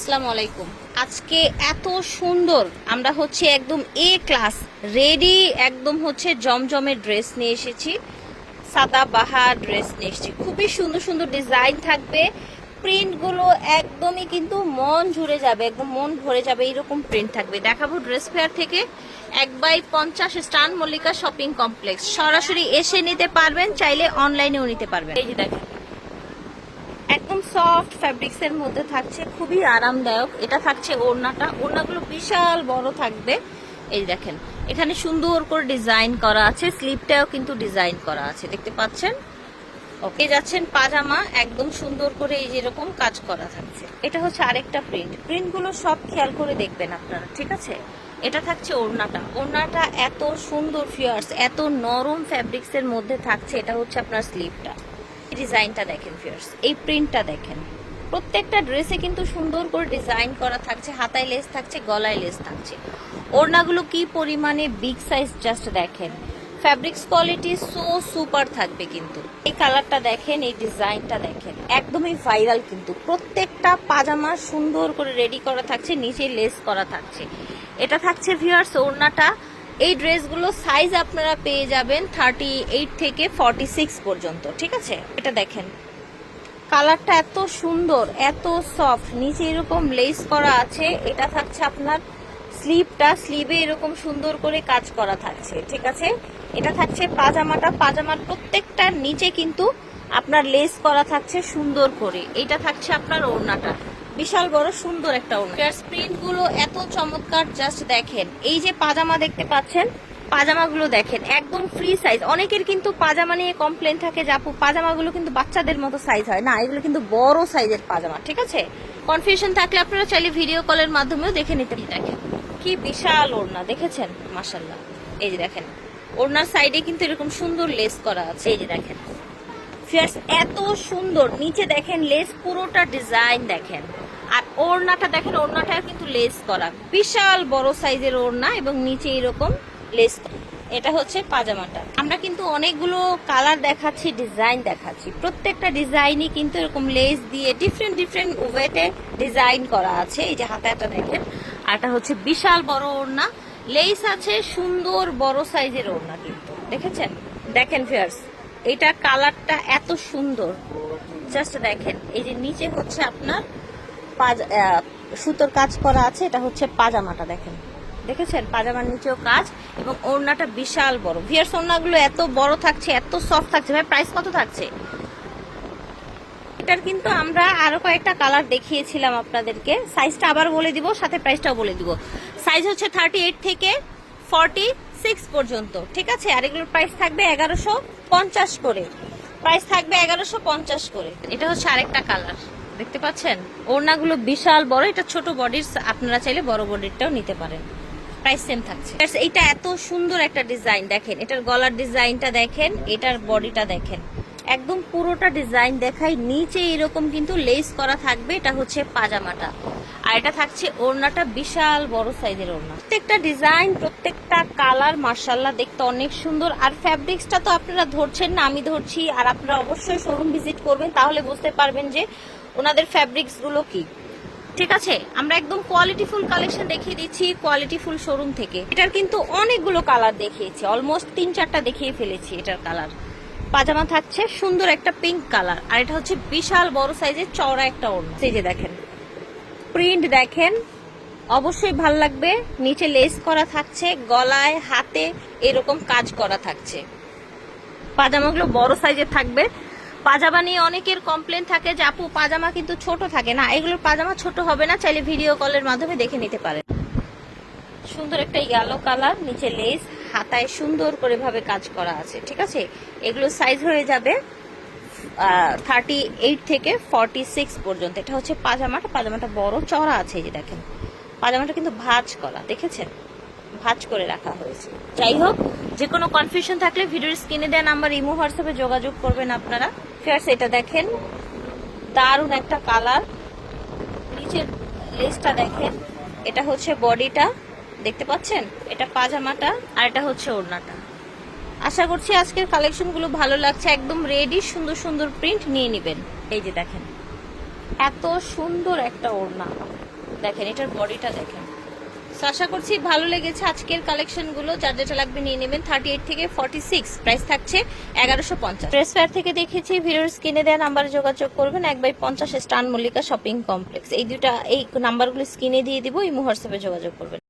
আসসালামু আলাইকুম। আজকে এত সুন্দর, আমরা হচ্ছে একদম এ ক্লাস রেডি একদম হচ্ছে জমজমের ড্রেস নিয়ে এসেছি, সাদা বাহার ড্রেস নিয়ে এসেছি। খুবই সুন্দর সুন্দর ডিজাইন থাকবে প্রিন্টগুলো একদমই কিন্তু মন জুড়ে যাবে, একদম মন ভরে যাবে, এইরকম প্রিন্ট থাকবে। দেখাবো ড্রেস ফেয়ার থেকে, এক বাই পঞ্চাশ স্টান মল্লিকা শপিং কমপ্লেক্স সরাসরি এসে নিতে পারবেন, চাইলে অনলাইনেও নিতে পারবেন। এই যে দেখেন একদম সফট ফ্যাব্রিক্স এর মধ্যে থাকছে, খুবই আরামদায়ক। এটা থাকছে ওড়নাটা। ওড়নাগুলো বিশাল বড় থাকবে। এই দেখেন, এখানে সুন্দর করে ডিজাইন করা আছে স্লিপটাও কিন্তু ডিজাইন করা আছে, দেখতে পাচ্ছেন? ওকে, যাচ্ছেন পাজামা, একদম সুন্দর করে এই যেরকম কাজ করা থাকছে। এটা হচ্ছে আরেকটা প্রিন্ট প্রিন্টগুলো সব খেয়াল করে দেখবেন আপনারা, ঠিক আছে? এটা থাকছে ওড়নাটা। ওড়নাটা এত সুন্দর ফিয়ার্স এত নরম ফ্যাব্রিক্স এর মধ্যে থাকছে, এটা হচ্ছে আপনার স্লিপটা ডিজাইনটা দেখেন ফিয়ার্স এই প্রিন্টটা দেখেন। প্রত্যেকটা ড্রেসে কিন্তু সুন্দর করে ডিজাইন করা থাকছে, হাতায় লেস থাকছে, গলায় লেস থাকছে। ওড়নাগুলো কি পরিমাণে বিগ সাইজ জাস্ট দেখেন। ফ্যাব্রিক্স কোয়ালিটি সো সুপার থাকবে কিন্তু। এই কালারটা দেখেন, এই ডিজাইনটা দেখেন। একদমই ভাইরাল কিন্তু। প্রত্যেকটা পাজামা সুন্দর করে রেডি করা থাকছে, নিচে লেস করা থাকছে। এটা থাকছে ভিউয়ার্স ওড়নাটা এই ড্রেসগুলো সাইজ আপনারা পেয়ে যাবেন থার্টি এইট থেকে ফর্টি সিক্স পর্যন্ত, ঠিক আছে? এটা দেখেন। কালারটা এত সুন্দর, এত সফট নিচে এরকম লেস করা আছে, এটা থাকছে আপনার স্লিভটা স্লিভে এরকম সুন্দর করে কাজ করা থাকছে, ঠিক আছে? এটা থাকছে পাজামাটা, পাজামার প্রত্যেকটা নিচে কিন্তু আপনার লেস করা থাকছে সুন্দর করে। এটা থাকছে আপনার ওড়নাটা। বিশাল বড়, সুন্দর একটা ওড়না। প্রিন্টগুলো এত চমৎকার জাস্ট দেখেন। এই যে পাজামা দেখতে পাচ্ছেন, পাজামাগুলো দেখেন, একদম ফ্রি সাইজ অনেকের কিন্তু পাজামা নিয়ে কমপ্লেন থাকে যে, আপু, পাজামাগুলো কিন্তু বাচ্চাদের মতো সাইজ হয়। না, এগুলো কিন্তু বড় সাইজের পাজামা, ঠিক আছে? কনফিউশন থাকলে আপনারা চাইলে ভিডিও কলের মাধ্যমেও দেখে নিতে দেখেন, কি বিশাল ওড়না, দেখেছেন? মাসাল্লাহ এই যে দেখেন, ওড়নার সাইডে কিন্তু এরকম সুন্দর লেস করা আছে। এই যে দেখেন ফিয়ার্স এত সুন্দর, নিচে দেখেন লেস পুরোটা ডিজাইন দেখেন। আর ওড়নাটা দেখেন ওড়নাটা কিন্তু লেস করা। বিশাল বড় সাইজের ওড়না এবং নিচে এরকম লেস এটা হচ্ছে পাজামাটা। আমরা কিন্তু অনেকগুলো কালার দেখাচ্ছি ডিজাইন দেখাচ্ছি। প্রত্যেকটা ডিজাইনই কিন্তু এরকম লেস দিয়ে ডিফারেন্ট ডিফারেন্ট ওয়েতে ডিজাইন করা আছে। এই যে হাতাটা দেখেন, আর এটা হচ্ছে বিশাল বড় ওড়না। লেস আছে, সুন্দর বড় সাইজের ওড়না কিন্তু। দেখেছেন? দেখেন ফিয়ার্স এটা কালারটা এত সুন্দর। জাস্ট দেখেন, এই যে নিচে হচ্ছে আপনার সুতোর কাজ করা আছে, এটা হচ্ছে পাজামাটা দেখেন। দেখেছেন? পাজামার নিচেও কাজ এবং ওড়নাটা বিশাল বড়। ভিয়ার্স, ওড়নাগুলো এত বড় থাকছে, এত সফট থাকছে। ভাই প্রাইস কত থাকছে? এটার কিন্তু আমরা আরও কয়েকটা কালার দেখিয়েছিলাম আপনাদেরকে। সাইজটা আবার বলে দিব, সাথে প্রাইসটাও বলে দিব। সাইজ হচ্ছে থার্টি এইট থেকে ফর্টি সিক্স পর্যন্ত, ঠিক আছে? আর এগুলোর প্রাইস থাকবে এগারোশো পঞ্চাশ করে। প্রাইস থাকবে এগারোশো পঞ্চাশ করে। এটা হচ্ছে আরেকটা কালার দেখতে পাচ্ছেন? ওড়নাগুলো বিশাল বড়, এটা ছোট বডির আপনারা চাইলে বড় বডিরটাও নিতে পারেন। প্রাইস সেম থাকছে। এটা এত সুন্দর একটা ডিজাইন দেখেন, এটার গলার ডিজাইনটা দেখেন, এটার বডিটা দেখেন। একদম পুরোটা ডিজাইন দেখাই, নিচে এরকম কিন্তু লেস করা থাকবে, এটা হচ্ছে পাজামাটা। আর এটা থাকছে ওড়নাটা বিশাল বড় সাইজের ওড়না। প্রত্যেকটা ডিজাইন প্রত্যেকটা কালার মার্শাল্লাহ দেখতে অনেক সুন্দর। আর ফ্যাব্রিক্সটা তো আপনারা ধরছেন না, আমি ধরছি, আর আপনারা অবশ্যই শোরুম ভিজিট করবেন, তাহলে বুঝতে পারবেন যে ওনাদের ফ্যাব্রিক্সগুলো কি? ঠিক আছে, আমরা একদম কোয়ালিটিফুল কালেকশন দেখিয়ে দিচ্ছি কোয়ালিটিফুল শোরুম থেকে। এটার কিন্তু অনেকগুলো কালার দেখিয়েছি অলমোস্ট তিন চারটা দেখিয়ে ফেলেছি এটার কালার পাজামা থাকছে সুন্দর একটা পিঙ্ক কালার আর এটা হচ্ছে বিশাল বড় সাইজের চওড়া একটা ওড়না। এই যে দেখেন প্রিন্ট দেখেন, অবশ্যই ভালো লাগবে। নিচে লেস করা থাকছে, গলায়, হাতে এরকম কাজ করা থাকছে। পাজামাগুলো বড় সাইজের থাকবে পাজামা নিয়ে অনেকের কমপ্লেন থাকে যে, আপু, পাজামা কিন্তু ছোট থাকে। না, এগুলোর পাজামা ছোট হবে না, চাইলে ভিডিও কলের মাধ্যমে দেখে নিতে পারেন। সুন্দর একটা ইয়েলো কালার নিচে লেস হাতায় সুন্দর করে ভাবে কাজ করা আছে, ঠিক আছে? এগুলো সাইজ হয়ে যাবে থার্টি এইট থেকে ফর্টি সিক্স পর্যন্ত। এটা হচ্ছে পাজামাটা পাজামাটা বড় চড়া আছে এই যে দেখেন। পাজামাটা কিন্তু ভাঁজ করা, দেখেছেন? ভাঁজ করে রাখা হয়েছে। যাই হোক যে কোনো কনফিউশন থাকলে ভিডিওর স্ক্রিনে দেওয়া নাম্বার ইমো হোয়াটসঅ্যাপে যোগাযোগ করবেন আপনারা। ফেয়ার্স এটা দেখেন। দারুণ একটা কালার নিচের লেসটা দেখেন। এটা হচ্ছে বডিটা দেখতে পাচ্ছেন? এটা পাজামাটা আর এটা হচ্ছে ওড়নাটা। আশা করছি আজকের কালেকশনগুলো ভালো লাগছে। একদম রেডি সুন্দর সুন্দর প্রিন্ট নিয়ে নেবেন। এই যে দেখেন। এত সুন্দর একটা ওড়না। দেখেন, এটার বডিটা দেখেন। So, আশা করছি ভালো লেগেছে আজকের কালেকশনগুলো যার যেটা লাগবে নিয়ে নেবেন। থার্টি এইট থেকে ফর্টি সিক্স প্রাইস থাকছে এগারোশো পঞ্চাশ। ড্রেস ফেয়ার থেকে দেখেছি ভিডিওর স্ক্রিনে দেওয়া নাম্বারে যোগাযোগ করবেন। এক বাই পঞ্চাশ স্টান মল্লিকা শপিং কমপ্লেক্স এই দুটা এই নাম্বারগুলো স্ক্রিনে দিয়ে দিব এই হোয়াটসঅ্যাপে যোগাযোগ করবেন।